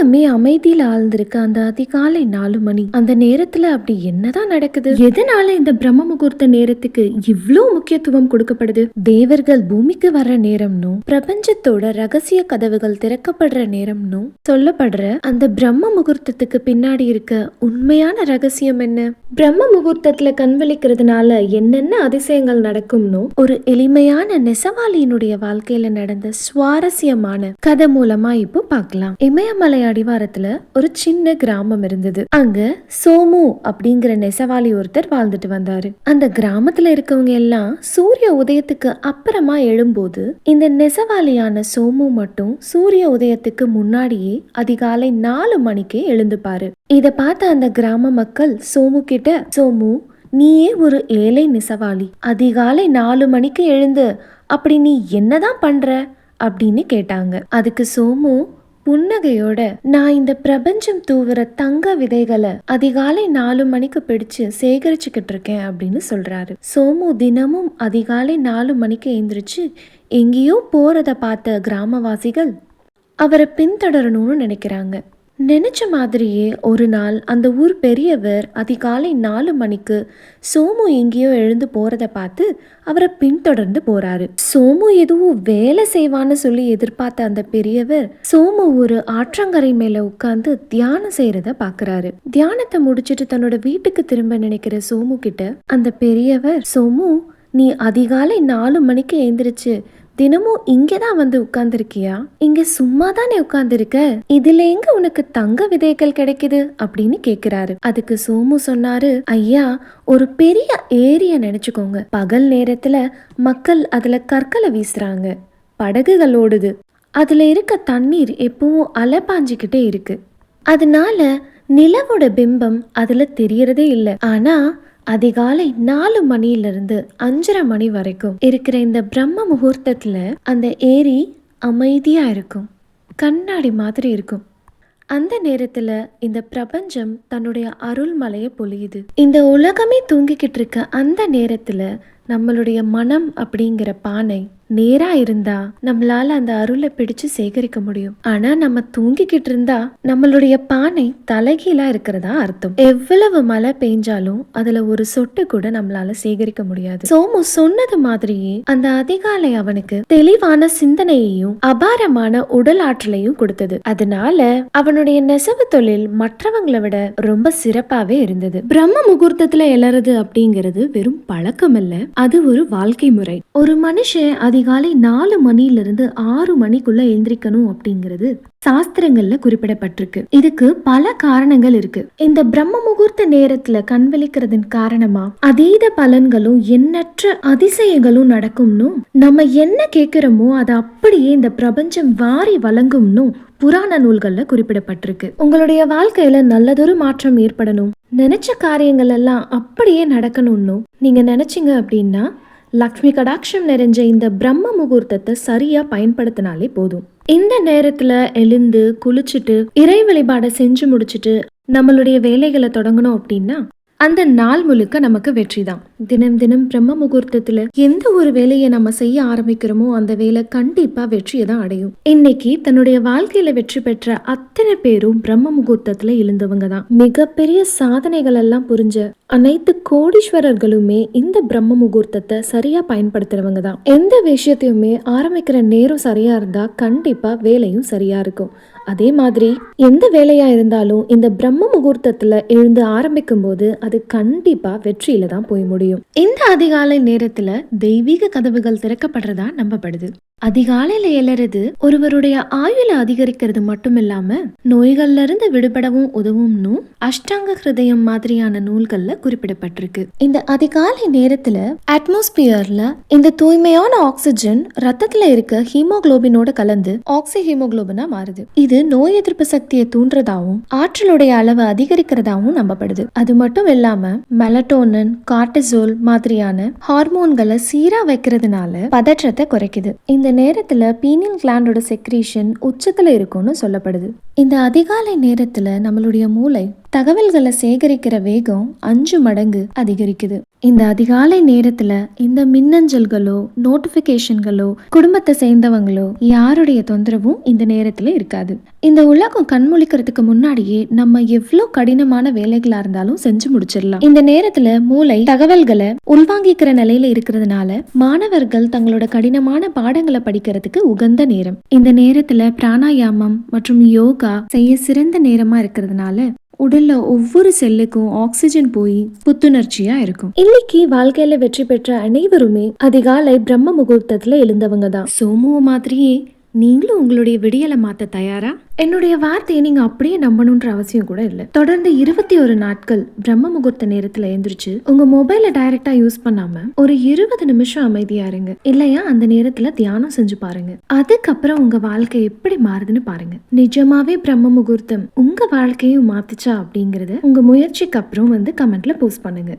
உலகமே அமைதியில ஆழ்ந்திருக்கு. அந்த அதிகாலை நாலு மணி. அந்த நேரத்துல அப்படி என்னதான் நடக்குது? எதனால இந்த பிரம்ம முகூர்த்த நேரத்துக்கு இவ்வளவு முக்கியத்துவம் கொடுக்கப்படுது? தேவர்கள் பூமிக்கு வர்ற நேரம்னும் பிரபஞ்சத்தோட ரகசிய கதவுகள் திறக்கப்படுற நேரம்னும் சொல்லப்படுற அந்த பிரம்ம முகூர்த்தத்துக்கு பின்னாடி இருக்க உண்மையான ரகசியம் என்ன? பிரம்ம முகூர்த்தத்துல கண்வழிக்கிறதுனால என்னென்ன அதிசயங்கள் நடக்கும்னு ஒரு எளிமையான நெசவாளியினுடைய வாழ்க்கையில நடந்த சுவாரஸ்யமான கதை மூலமா இப்போ பார்க்கலாம். இமயமலை அடிவாரத்துல ஒரு சின்ன கிராமம் இருந்தது. அங்க சோமு அப்படிங்கிற நெசவாளி ஒருத்தர் வாழ்ந்துட்டு வந்தாரு. அந்த கிராமத்துல இருக்கவங்க எல்லாம் சூரிய உதயத்துக்கு அப்புறமா எழும்போது இந்த நெசவாளியான சோமு மட்டும் சூரிய உதயத்துக்கு முன்னாடியே அதிகாலை நாலு மணிக்கே எழுந்துப்பாரு. இத பார்த்த அந்த கிராம மக்கள் சோமு கிட்ட சோமு நீயே ஒரு ஏழை நெசவாளி. அதிகாலை நாலு மணிக்கு எழுந்து அப்படி நீ என்னதான் பண்ற? அப்படின்னு கேட்டாங்க. அதுக்கு சோமு புன்னகையோட நான் இந்த பிரபஞ்சம் தூவுற தங்க விதைகளை அதிகாலை நாலு மணிக்கு பிடிச்சு சேகரிச்சுக்கிட்டு இருக்கேன் அப்படின்னு சொல்றாரு. சோமு தினமும் அதிகாலை நாலு மணிக்கு எந்திரிச்சு எங்கேயோ போறத பார்த்த கிராமவாசிகள் அவரை பின்தொடரணும்னு நினைக்கிறாங்க. நினச்ச மாதிரியே ஒரு நாள் அந்த ஊர் பெரியவர் அதிகாலை நாலு மணிக்கு சோமு எங்கேயோ எழுந்து போகிறத பார்த்து அவரை பின்தொடர்ந்து போகிறாரு சோமு எதுவும் வேலை செய்வான்னு சொல்லி எதிர்பார்த்த அந்த பெரியவர் சோமு ஒரு ஆற்றங்கரை மேலே உட்காந்து தியானம் செய்கிறத பார்க்குறாரு. தியானத்தை முடிச்சிட்டு தன்னோட வீட்டுக்கு திரும்ப நினைக்கிற சோமு கிட்ட அந்த பெரியவர் சோமு நீ அதிகாலை நாலு மணிக்கு எழுந்திரிச்சு தினமும் இங்கே தான் வந்து உட்கார்ந்துருக்கியா? இங்க சும்மா தானே உட்கார்ந்துருக்க? இதுல எங்க உனக்கு தங்க விதைகள் கிடைக்குது? அப்படின்னு கேக்குறாரு அதுக்கு சோமு சொன்னாரு ஐயா ஒரு பெரிய ஏரிய நினைச்சுக்கோங்க. பகல் நேரத்துல மக்கள் அதுல கற்களை வீசுறாங்க. படகுகள் ஓடுது. அதுல இருக்க தண்ணீர் எப்பவும் அலை பாஞ்சிக்கிட்டே இருக்கு. அதனால நிலவோட பிம்பம் அதுல தெரியறதே இல்லை. ஆனா அதிகாலை நாலு மணியிலிருந்து அஞ்சரை மணி வரைக்கும் இருக்கிற இந்த பிரம்ம முகூர்த்தத்துல அந்த ஏரி அமைதியா இருக்கும். கண்ணாடி மாதிரி இருக்கும். அந்த நேரத்துல இந்த பிரபஞ்சம் தன்னுடைய அருள்மலையை பொழியுது. இந்த உலகமே தூங்கிக்கிட்டு இருக்க அந்த நேரத்துல நம்மளுடைய மனம் அப்படிங்கிற பானை நேரா இருந்தா நம்மளால அந்த அருளை பிடிச்சு சேகரிக்க முடியும். ஆனா நம்ம தூங்கிக்கிட்டு இருந்தா நம்மளுடைய பானை தலைகீழா இருக்கிறதா அர்த்தம். எவ்வளவு மழை பெஞ்சாலும் அதுல ஒரு சொட்டு கூட நம்மளால சேகரிக்க முடியாது. சோமு சொன்னது மாதிரியே அந்த அதிகாலை அவனுக்கு தெளிவான சிந்தனையையும் அபாரமான உடல் ஆற்றலையும் கொடுத்தது. அதனால அவனுடைய நெசவு தொழில் மற்றவங்களை விட ரொம்ப சிறப்பாவே இருந்தது. பிரம்ம முகூர்த்தத்துல எழறது அப்படிங்கிறது வெறும் பழக்கம் இல்ல அது ஒரு வாழ்க்கை முறை. ஒரு மனுஷன் அதிகாலை நாலு மணில இருந்து ஆறு மணிக்குள்ள எந்திரிக்கணும் அப்படிங்கிறது சாஸ்திரங்கள்ல குறிப்பிடப்பட்டிருக்கு. இதுக்கு பல காரணங்கள் இருக்கு. இந்த பிரம்ம முகூர்த்த நேரத்துல கண்வழிக்கிறதன் காரணமா அதீத பலன்களும் எண்ணற்ற அதிசயங்களும் நடக்கும்னு நம்ம என்ன கேட்கிறோமோ அதை அப்படியே இந்த பிரபஞ்சம் வாரி வழங்கும்னு புராண நூல்கள்ல குறிப்பிடப்பட்டிருக்கு. உங்களுடைய வாழ்க்கையில நல்லதொரு மாற்றம் ஏற்படணும். நினைச்ச காரியங்கள் எல்லாம் அப்படியே நடக்கணும்னு நீங்க நினைச்சீங்க அப்படின்னா லக்ஷ்மி கடாட்சம் நிறைஞ்ச இந்த பிரம்ம முகூர்த்தத்தை சரியா பயன்படுத்தினாலே போதும். இந்த நேரத்துல எழுந்து குளிச்சுட்டு இறை வழிபாடை செஞ்சு முடிச்சுட்டு நம்மளுடைய வேலைகளை தொடங்கணும் அப்படின்னா அந்த நாள் முழுக்க நமக்கு வெற்றி தான் தினம் தினம் பிரம்ம முகூர்த்தத்துல எந்த ஒரு வேலையை நம்ம செய்ய ஆரம்பிக்கிறோமோ அந்த வேலை கண்டிப்பா வெற்றியை தான் அடையும். இன்னைக்கு தன்னுடைய வாழ்க்கையில வெற்றி பெற்ற அத்தனை பேரும் பிரம்ம முகூர்த்தத்துல எழுந்தவங்க தான். மிகப்பெரிய சாதனைகள் எல்லாம் புரிஞ்ச அனைத்து கோடீஸ்வரர்களுமே இந்த பிரம்ம முகூர்த்தத்தை சரியா பயன்படுத்துறவங்க தான். எந்த விஷயத்தையுமே ஆரம்பிக்கிற நேரம் சரியா இருந்தா கண்டிப்பா வேலையும் சரியா இருக்கும். அதே மாதிரி எந்த வேலையாக இருந்தாலும் இந்த பிரம்ம முகூர்த்தத்தில் எழுந்து ஆரம்பிக்கும் போது அது கண்டிப்பாக வெற்றியில தான் போய் முடியும். இந்த அதிகாலை நேரத்தில் தெய்வீக கதவுகள் திறக்கப்படுறதா நம்பப்படுது. அதிகாலையில எழறது ஒருவருடைய ஆயுள அதிகரிக்கிறது மட்டும் இல்லாம நோய்கள்ல இருந்து விடுபடவும் உதவும்னு அஷ்டாங்க ஹிருதயம் மாதிரியான நூல்கள்ல குறிப்பிடப்பட்டிருக்கு. இந்த அதிகாலை நேரத்துல அட்மாஸ்பியர்ல இந்த தூய்மையான ஆக்சிஜன் ரத்தத்துல இருக்க ஹீமோகுளோபினோட கலந்து ஆக்சி ஹீமோகுளோபினா மாறுது. இது நோய் எதிர்ப்பு சக்தியை தூண்டுறதாவும் ஆற்றலுடைய அளவை அதிகரிக்கிறதாவும் நம்பப்படுது. அது மட்டும் இல்லாம மெலட்டோனன் கார்டிசோல் மாதிரியான ஹார்மோன்களை சீரா வைக்கிறதுனால பதற்றத்தை குறைக்குது. இந்த நேரத்துல பீனியல் கிளாண்டோட செக்ரீஷன் உச்சத்துல இருக்கும்னு சொல்லப்படுது. இந்த அதிகாலை நேரத்துல நம்மளுடைய மூளை தகவல்களை சேகரிக்கிற வேகம் அஞ்சு மடங்கு அதிகரிக்குது. இந்த அதிகாலை நேரத்துல இந்த மின்னஞ்சல்களோ நோட்டிபிகேஷன்களோ குடும்பத்தை சேர்ந்தவங்களோ யாருடைய தொந்தரவும் இந்த நேரத்துல இருக்காது. இந்த உலகம் கண்முழிக்கிறதுக்கு முன்னாடியே நம்ம எவ்வளோ கடினமான வேலைகளா இருந்தாலும் செஞ்சு முடிச்சிடலாம். இந்த நேரத்துல மூளை தகவல்களை உள்வாங்கிக்கிற நிலையில இருக்கிறதுனால மாணவர்கள் தங்களோட கடினமான பாடங்களை படிக்கிறதுக்கு உகந்த நேரம். இந்த நேரத்துல பிராணாயாமம் மற்றும் யோகா செய்ய சிறந்த நேரமா இருக்கிறதுனால உடல்ல ஒவ்வொரு செல்லுக்கும் ஆக்சிஜன் போய் புத்துணர்ச்சியா இருக்கும். இன்னைக்கு வாழ்க்கையில வெற்றி பெற்ற அனைவருமே அதிகாலை பிரம்ம முகூர்த்தத்துல எழுந்தவங்க தான் சோமுவ மாதிரியே நீங்களும் உங்களுடைய விடியலை மாத்த தயாரா? என்னுடைய வார்த்தையை நீங்க அப்படியே நம்பணுன்ற அவசியம் கூட இல்லை. தொடர்ந்து இருபத்தி ஒரு நாட்கள் பிரம்ம முகூர்த்த நேரத்துல எழுந்திரிச்சு உங்க மொபைலை டைரக்டா யூஸ் பண்ணாம ஒரு இருபது நிமிஷம் அமைதியா இருங்க. இல்லையா அந்த நேரத்துல தியானம் செஞ்சு பாருங்க. அதுக்கப்புறம் உங்க வாழ்க்கை எப்படி மாறுதுன்னு பாருங்க. நிஜமாவே பிரம்ம முகூர்த்தம் உங்க வாழ்க்கையும் மாத்துச்சா அப்படிங்கிறத உங்க முயற்சிக்கு அப்புறம் வந்து கமெண்ட்ல போஸ்ட் பண்ணுங்க.